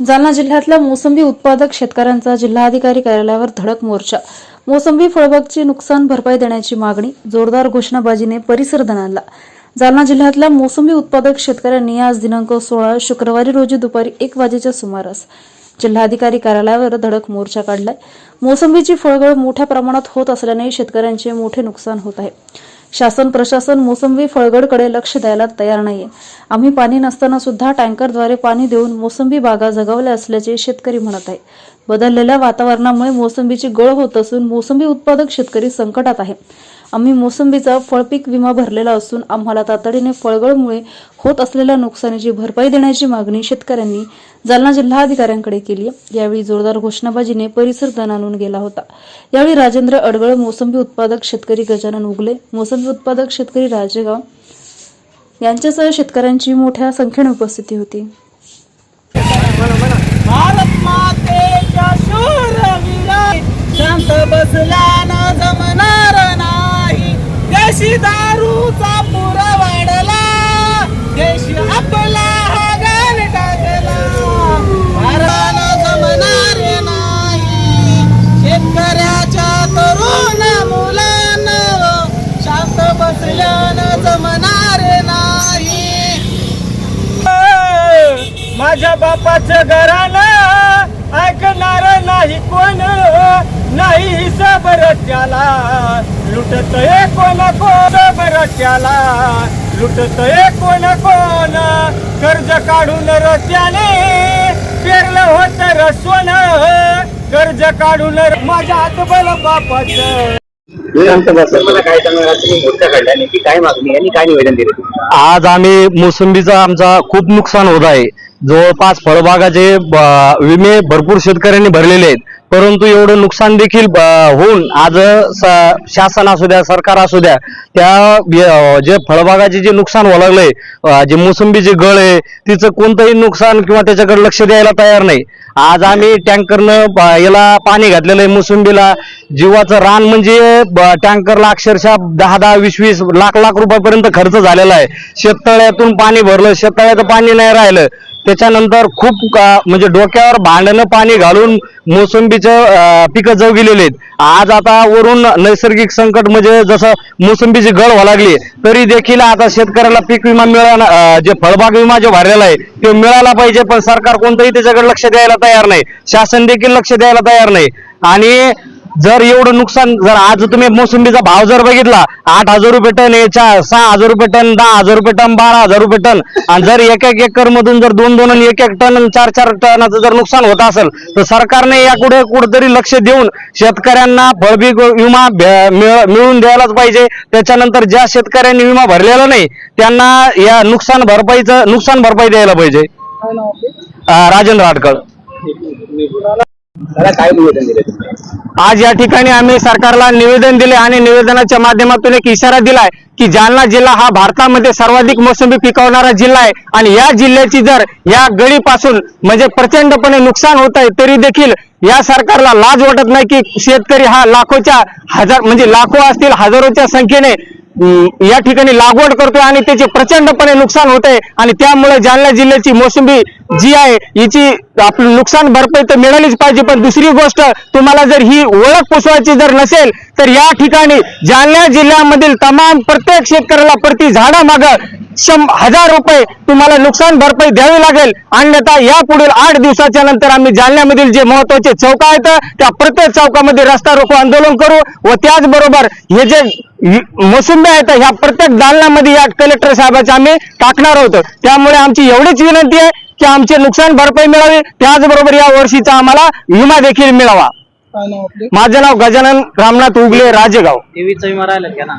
जालना जिल्ह्यातल्या मोसंबी उत्पादक शेतकऱ्यांचा जिल्हाधिकारी कार्यालयावर धडक मोर्चा. मोसंबी फळबागची नुकसान भरपाई देण्याची मागणी जोरदार घोषणाबाजीने परिसर दणाला जालना जिल्ह्यातल्या मोसंबी उत्पादक शेतकऱ्यांनी आज दिनांक सोळा शुक्रवारी रोजी दुपारी एक वाजेच्या सुमारास जिल्हाधिकारी कार्यालयावर धडक मोर्चा काढलाय. मोसंबीची फळगळ मोठ्या प्रमाणात होत असल्याने शेतकऱ्यांचे मोठे नुकसान होत आहे. शासन प्रशासन मोसंबी फळगडकडे लक्ष द्यायला तयार नाहीये. आम्ही पाणी नसताना सुद्धा टँकरद्वारे पाणी देऊन मोसंबी बागा जगवल्या असल्याचे शेतकरी म्हणत आहे बदललेल्या वातावरणामुळे मोसंबीची गळ होत असून मोसंबी उत्पादक शेतकरी संकटात आहे. आम्ही मोसंबीचा फळपीक विमा भरलेला असून आम्हाला तातडीने फळगळमुळे होत असलेल्या नुकसानीची भरपाई देण्याची मागणी शेतकऱ्यांनी जालना जिल्हाधिकाऱ्यांकडे केली आहे. यावेळी जोरदार घोषणाबाजीने परिसर दणानून गेला होता. यावेळी राजेंद्र अडगळ मोसंबी उत्पादक शेतकरी गजानन उगले मोसंबी उत्पादक शेतकरी राजेगाव यांच्यासह शेतकऱ्यांची मोठ्या संख्येने उपस्थिती होती. भारत मातेच्या शांत बसला देशी दारूचा पुरा वाढला. देश आपला हा गाल टाकला. भारत जमणार नाही. शेतकऱ्याच्या तरुण मुलांना शांत बसल्यानं जमणार नाही. माझ्या बापाचं घरानं ऐकणार नाही कोण नाही हिसाब त्याला. लुटत कोण कोण बरं त्याला. लुटत कोण कोण कर्ज काढून रस्त्याने पेरलं होत रस्वन कर्ज काढून माझ्या हातबल बापाचं. मला काय सांगणार आज तुम्ही मोर्चा काढला नेमकी काय मागणी आणि काय निवेदन दिलं तुम्ही? आज आम्ही मोसंबीचा आमचा खूप नुकसान होत आहे. जवळपास फळबागाचे विमे भरपूर शेतकऱ्यांनी भरलेले आहेत. परंतु एवढं नुकसान देखील ब- होऊन आज शासन असू द्या सरकार असू द्या त्या जे फळबागाचे जे नुकसान व्हायला लागलंय मोसंबी जे मोसंबीचे गळ आहे तिचं कोणतंही नुकसान किंवा त्याच्याकडे लक्ष द्यायला तयार नाही. आज आम्ही टँकरनं याला पाणी घातलेलं आहे मोसंबीला. जीवाचं रान म्हणजे टँकरला अक्षरशः दहा दहा वीस वीस लाख लाख रुपयापर्यंत खर्च झालेला आहे. शेततळ्यातून पाणी भरलं शेततळ्याचं पाणी नाही राहिलं. त्याच्यानंतर खूप म्हणजे डोक्यावर भांडणं पाणी घालून मोसंबीचं पिकं जव गेलेले आहेत. आज आता वरून नैसर्गिक संकट म्हणजे जसं मोसंबीची गळ व्हायला लागली तरी देखील आता शेतकऱ्याला पीक विमा मिळाला जे फळबाग विमा जो भरलेला आहे ते मिळाला पाहिजे पण सरकार कोणतंही त्याच्याकडे लक्ष द्यायला तयार नाही. शासन देखील लक्ष द्यायला तयार नाही. आणि जर एवढं नुकसान जर आज तुम्ही मोसंबीचा भाव जर बघितला आठ हजार रुपये टन याच्या सहा हजार रुपये टन दहा हजार रुपये टन बारा हजार रुपये टन आणि जर एक एक एकर मधून जर दोन दोन आणि एक एक टन आणि चार चार टनाचं जर नुकसान होत असेल तर सरकारने यापुढे कुठेतरी लक्ष देऊन शेतकऱ्यांना फळपीक विमा भे- मिळ- मिळवून द्यायलाच पाहिजे. त्याच्यानंतर ज्या शेतकऱ्यांनी विमा भरलेला नाही त्यांना या नुकसान भरपाईचं नुकसान भरपाई द्यायला पाहिजे. राजेंद्र आटकळ त्याला काय निवेदन दिले आज या ठिकाणी आम्ही सरकारला निवेदन दिले आणि निवेदनाच्या माध्यमातून एक इशारा दिलाय की जालना जिल्हा हा भारतामध्ये सर्वाधिक मोसंबी पिकवणारा जिल्हा आहे. आणि या जिल्ह्याची जर या गळीपासून म्हणजे प्रचंडपणे नुकसान होत आहे तरी देखील या सरकारला लाज वाटत नाही की शेतकरी हा लाखोच्या हजार म्हणजे लाखो असतील हजारोच्या संख्येने या ठिकाणी लागवड करतोय आणि त्याचे प्रचंडपणे नुकसान होत आहे आणि त्यामुळे जालना जिल्ह्याची मोसंबी जी आहे हिची आपलं नुकसान भरपाई तर मिळालीच पाहिजे. पण दुसरी गोष्ट तुम्हाला जर ही ओळख पुसवायची जर नसेल तर या ठिकाणी जालना जिल्ह्यामधील तमाम प्रत्येक शेतकऱ्याला प्रति झाडामाग शं हजार रुपये तुम्हाला नुकसान भरपाई द्यावी लागेल. अन्यथा या पुढील आठ दिवसाच्या नंतर आम्ही जालन्यामधील जे महत्त्वाचे चौक आहेत त्या प्रत्येक चौकामध्ये रस्ता रोको आंदोलन करू व त्याचबरोबर हे जे वि- मोसंबी आहेत. ह्या प्रत्येक दालनामध्ये या कलेक्टर साहेबाच्या आम्ही टाकणार आहोत. त्यामुळे आमची एवढीच विनंती आहे की आमचे नुकसान भरपाई मिळावी. त्याचबरोबर या वर्षीचा आम्हाला विमा देखील मिळावा. माझं नाव गजानन रामनाथ उगले राजेगाव. टीव्हीचा विमा राहिला का ना?